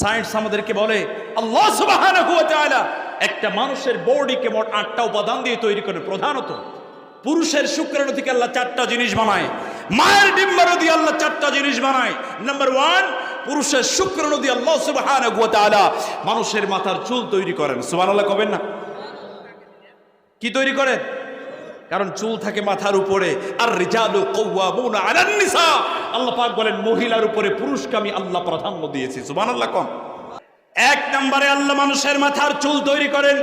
Science আমাদেরকে বলে, আল্লাহ একটা মানুষের বডিকে মোট আটটা উপাদান দিয়ে তৈরি করে, প্রধানত পুরুষের শুক্রাণু থেকে আল্লাহ চারটা জিনিস বানায়, মায়ের ডিম্বাণু দিয়ে আল্লাহ চারটা জিনিস বানায়। নাম্বার ওয়ান পুরুষের শুক্রাণু দিয়ে আল্লাহ ওয়া মানুষের মাথার চুল তৈরি করেন। সুবহানাল্লাহ কবেন না? কি তৈরি করেন? কারণ চুল থাকে মাথার উপরে। আর রিজালু কওয়ামুনা আলান নিসা। আল্লাহ পাক বলেন, মহিলার উপরে পুরুষকে আমি আল্লাহ প্রাধান্য দিয়েছি। সুবহানাল্লাহ, কম। এক নম্বরে আল্লাহ মানুষের মাথার চুল তৈরি করেন।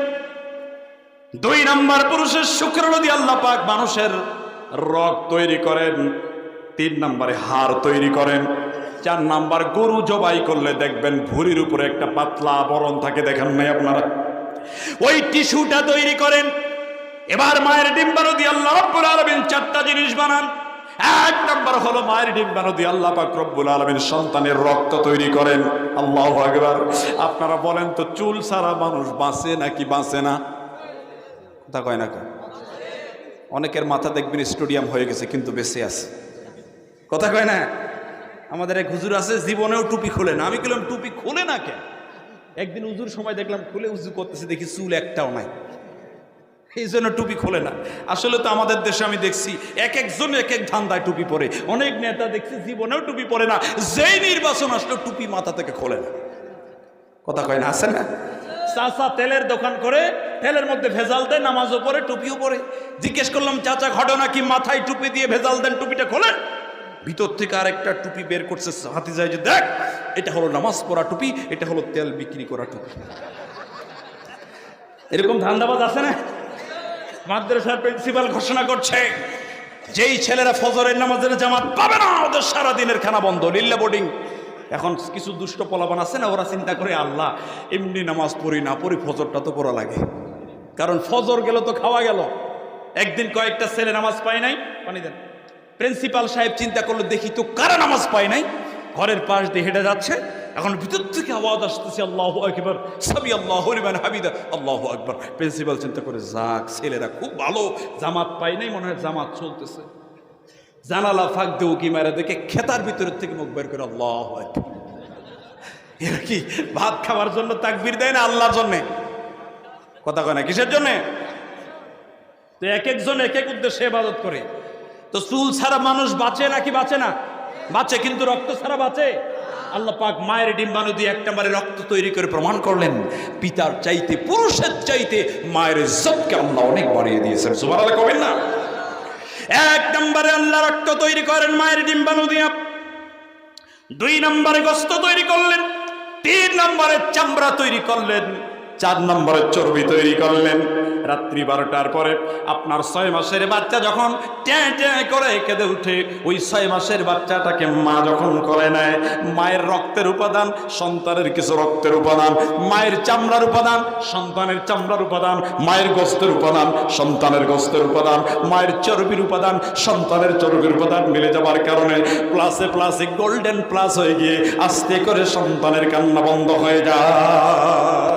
দুই নম্বর পুরুষের শুক্রাণু দিয়ে আল্লাহ পাক মানুষের রগ তৈরি করেন। তিন নম্বরে হাড় তৈরি করেন। চার নাম্বার গরু জবাই করলে দেখবেন ভুরির উপরে একটা পাতলা বরণ থাকে, দেখেন নাই আপনারা? ওই টিস্যুটা তৈরি করেন। এবার মায়ের ডিম্বাণু দিয়ে আল্লাহ রব্বুল আলামিন চারটা জিনিস বানান। এক নম্বর হলো মায়ের ডিম্বাণু দিয়ে আল্লাহ পাক রব্বুল আলামিন সন্তানের রক্ত তৈরি করেন। আল্লাহু আকবার। আপনারা বলেন তো, চুল সারা মানুষ বাঁচে নাকি বাঁচে না? কথা কয় না? অনেকের মাথা দেখবেন স্টেডিয়াম হয়ে গেছে, কিন্তু বেঁচে আছে। কথা কয় না? আমাদের এক হুজুর আছে, জীবনেও টুপি খুলে না। আমি বললাম টুপি খুলে না কেন? একদিন উজুর সময় দেখলাম, খুলে উজু করতেছে, দেখি চুল একটাও নাই। এই জন্য টুপি খোলে না। আসলে তো আমাদের দেশে আমি দেখছি এক একজন এক এক ধান্দায় টুপি পরে। অনেক নেতা দেখছি জীবনেও টুপি পরে না। যেই নির্বাচন আসলো টুপি মাথা থেকে খোলে না। কথা কয় না, আছে না? চাচা তেলের দোকান করে তেলের মধ্যে ভেজাল দেয়, নামাজও পরে টুপিও পরে জিজ্ঞেস করলাম, চাচা, ঘটনা কি? মাথায় টুপি দিয়ে ভেজাল দেন, টুপিটা খোলেন? ভিতর থেকে আরেকটা টুপি বের করছে হাতি যায় যে, দেখ, এটা হলো নামাজ পরা টুপি, এটা হলো তেল বিক্রি করা টুপি। এরকম ধান্দাবাজ আছে না? মাদ্রাসার প্রিন্সিপাল ঘোষণা করছে, যেই ছেলেরা ফজরের নামাজের জামাত পাবে না, ওদের সারা দিনের খানা বন্ধ, লিল্লা বোর্ডিং। এখন কিছু দুষ্ট পলাবান আছে না, ওরা চিন্তা করে, আল্লাহ, এমনি নামাজ পড়ি না পড়ি, ফজরটা তো পড়া লাগে। কারণ ফজর গেল তো খাওয়া গেল। একদিন কয়েকটা ছেলে নামাজ পায় নাই, পানি দেন। প্রিন্সিপাল সাহেব চিন্তা করল, দেখি তো কারা নামাজ পায় নাই? ঘরের পাশ দিয়ে হেঁটে যাচ্ছে এখন ভিতর থেকে আওয়াজ আসতেছে, আল্লাহ আকবর সাবি আল্লাহ হাবিদা আল্লাহ আকবর। প্রিন্সিপাল চিন্তা করে, যাক, ছেলেরা খুব ভালো, জামাত পাই নাই, মনে হয় জামাত চলতেছে। জানালা ফাঁক দেও কি মেরে, দেখে খেতার ভিতরের থেকে মুখ বের করে, আল্লাহ এরা কি ভাত খাওয়ার জন্য তাকবির দেয় না আল্লাহর জন্যে? কথা কয় না, কিসের জন্যে? তো এক একজন এক এক উদ্দেশ্যে ইবাদত করে। তো চুল ছাড়া মানুষ বাঁচে নাকি বাঁচে না? বাঁচে, কিন্তু রক্ত ছাড়া বাঁচে? আল্লাহ পাক মায়ের ডিম্বাণু দিয়ে এক নম্বরে রক্ত তৈরি করে প্রমাণ করলেন, পিতার চাইতে, পুরুষের চাইতে মায়ের ইজ্জতকে আল্লাহ অনেক বাড়িয়ে দিয়েছেন। আল্লাহ কবেন না? এক নম্বরে আল্লাহ রক্ত তৈরি করেন মায়ের ডিম্বাণু দিয়ে। দুই নম্বরে গোস্ত তৈরি করলেন। তিন নম্বরে চামড়া তৈরি করলেন। চার নম্বরের চর্বি তৈরি করলেন। রাত্রি বারোটার পরে আপনার ছয় মাসের বাচ্চা যখন ট্যাঁ ট্যাঁ করে কেঁদে উঠে, ওই ছয় মাসের বাচ্চাটাকে মা যখন করে নেয়, মায়ের রক্তের উপাদান, সন্তানের কিছু রক্তের উপাদান, মায়ের চামড়ার উপাদান, সন্তানের চামড়ার উপাদান, মায়ের গোস্তের উপাদান, সন্তানের গোস্তের উপাদান, মায়ের চর্বির উপাদান, সন্তানের চর্বির উপাদান মিলে যাওয়ার কারণে প্লাসে প্লাসে গোল্ডেন প্লাস হয়ে গিয়ে আস্তে করে সন্তানের কান্না বন্ধ হয়ে যায়।